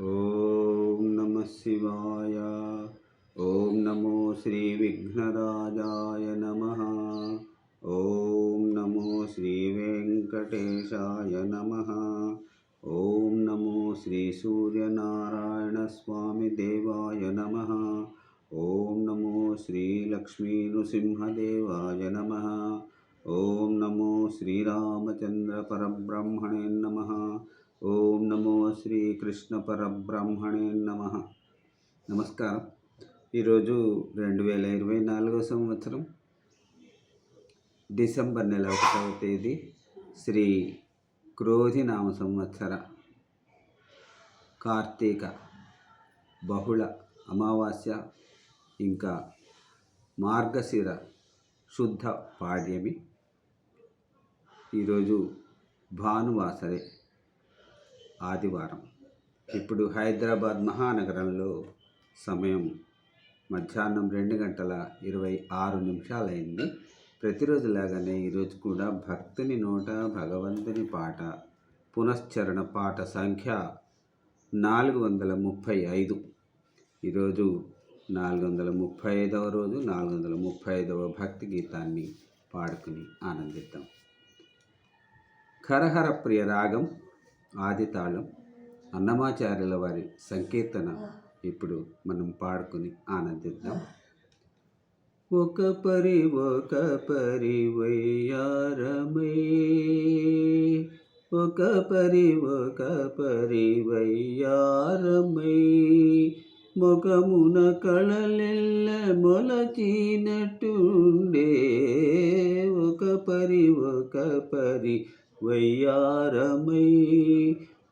ॐ नमः शिवाय। ॐ नमो श्रीविघ्नराजाय नमः। ॐ नमो श्री श्रीवेङ्कटेशाय नमः। ॐ नमो श्री श्रीसूर्यनारायणस्वामिदेवाय नमः। ॐ नमो श्रीलक्ष्मीनृसिंहदेवाय नमः। ॐ नमो श्रीरामचन्द्रपरब्रह्मणे नमः। ఓం నమో శ్రీకృష్ణ పరబ్రహ్మణే నమ. నమస్కారం. ఈరోజు రెండు వేల ఇరవై నాలుగో సంవత్సరం డిసెంబర్ నెల ఒకటవ తేదీ శ్రీ క్రోధినామ సంవత్సర కార్తీక బహుళ అమావాస్య ఇంకా మార్గశిర శుద్ధ పాడ్యమి. ఈరోజు భానువాసరే. ఆదివారం. ఇప్పుడు హైదరాబాద్ మహానగరంలో సమయం మధ్యాహ్నం రెండు గంటల ఇరవై ఆరు నిమిషాలైంది. ప్రతిరోజులాగానే ఈరోజు కూడా భక్తుని నోట భగవంతుని పాట పునశ్చరణ పాట సంఖ్య నాలుగు వందల ముప్పై ఐదు. ఈరోజు నాలుగు వందల ముప్పై ఐదవ రోజు నాలుగు వందల ముప్పై ఐదవ భక్తి గీతాన్ని పాడుకుని ఆనందిద్దాం. ఖరహర ప్రియ రాగం ఆది తాళం అన్నమాచార్యుల వారి సంకీర్తన ఇప్పుడు మనం పాడుకుని ఆనందిద్దాం. ఒక పరి ఒక పరి వయ్యారమై. ఒక పరి ఒక పరి వయ్యారమై. ముఖమున కళలెల్ల మొలచినట్టుండే. ఒక పరి ఒక పరి వయ్యారమై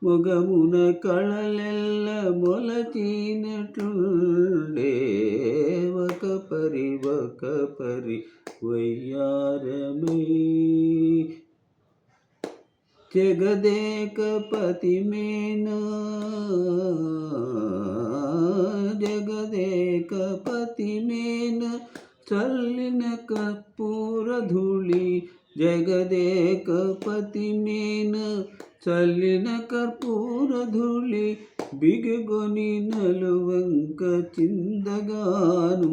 ముగమున కళలెల్ల మొలచినట్లుండే ఒక పరి ఒక పరి వయ్యారమై జగదేకపతి మేనా జగదేకపతి మేన చల్లిన కర్పూర ధూళి జగదేకపతి మేన చల్లిన కర్పూర ధూళి బిగగొని నలువంక చిందగాను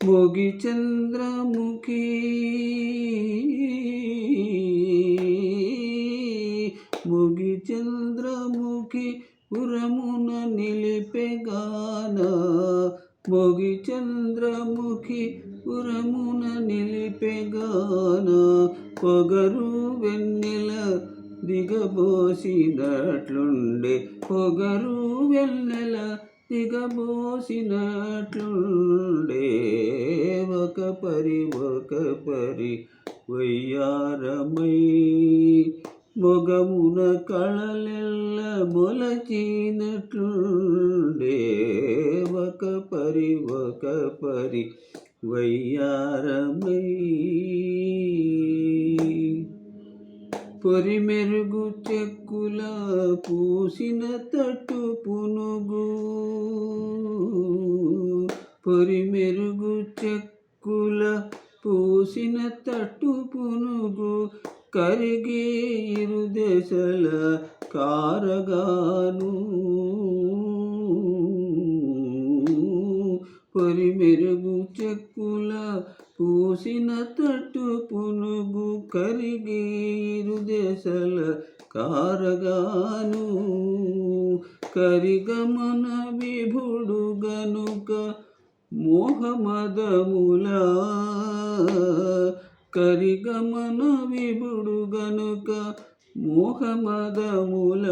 మొగి చంద్రముఖి మొగి చంద్రముఖి పురమున నిలిపెగాన మొగి చంద్రముఖి పురమున నిలిపెగాన పొగరు వెన్నెల దిగబోసినట్లుండే. పొగరు వెన్నెల దిగబోసినట్లుండే. ఒక పరి ఒక పరి వయ్యారమై మొగమున కళలెల్ల మొలచినట్లుండే. ఒక పరి ఒక పరి వయ్యారమై. పొరిమెరుగు చెక్కుల పూసిన తట్టు పునుగు పొరిమెరుగు చెక్కుల పూసిన తట్టు పునుగు కరిగే ఇరు దశల కారగాను. పొరిమెరుగు చెక్కుల పూసిన తట్టు పునుగు కరిగి ఇరు కారగాను. కరిగమన విభుడు గనుక మోహమదములా. కరిగమన విభుడు గనుక మోహమదముల.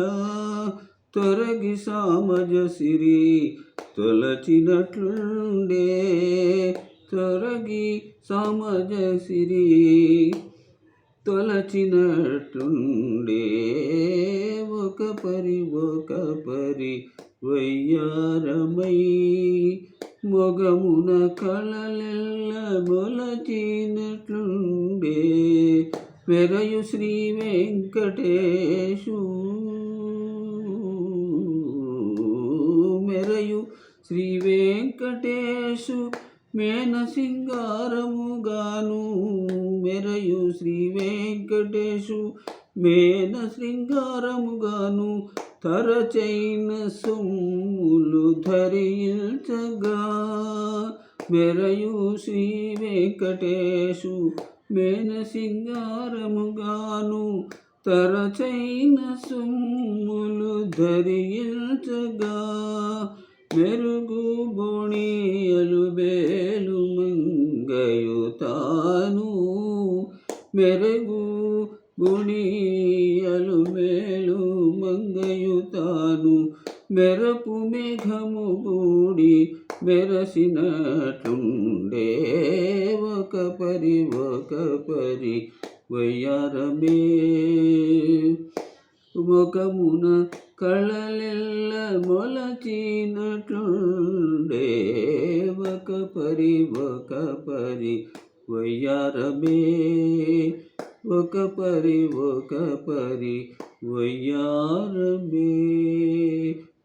తొరగి సామజ సిరి తొలచినట్లుండే తొరగి సామజ సిరి తొలచినట్లుండే ఒక పరి ఒక పరి వయ్యారమై మొగమున కళలెల్ల మొలచినట్లుండే. పెరయు శ్రీ వెంకటేశు శ్రీ వెంకటేశు మేన సింగారముగాను మెరయు శ్రీ వెంకటేశు మేన శృంగారముగాను తరచైన సొమ్ములు ధరించగా మెరయు శ్రీ వెంకటేశు మేన సింగారముగాను తరచైన సొమ్ములు ధరించగా మెరుగు బొణియలు బేలు మంగయుతాను. మెరుగు గుణియలు మేలు మంగయుతాను. మెరపు మేఘము గూడి మెరసినట్లుండే ఒక పరి ఒక పరి వయ్యారమే. ముఖమున కళలెల్ల మొలచినట్లుండే ఒక పరి ఒక పరి వయ్యారమే ఒక పరి ఒక పరి వయ్యారమే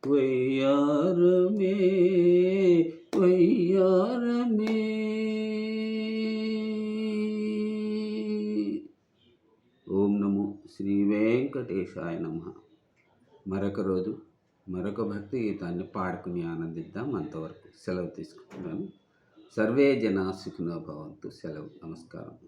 వయ్యారమే వయ్యారమే ఓం నమో శ్రీ వెంకటేశాయ నమ మరొక రోజు మరొక భక్తి గీతాన్ని పాడుకుని ఆనందిద్దాం అంతవరకు సెలవు తీసుకుంటున్నాను. సర్వే జనా సుఖినో భవంతు. సెలవు. నమస్కారం.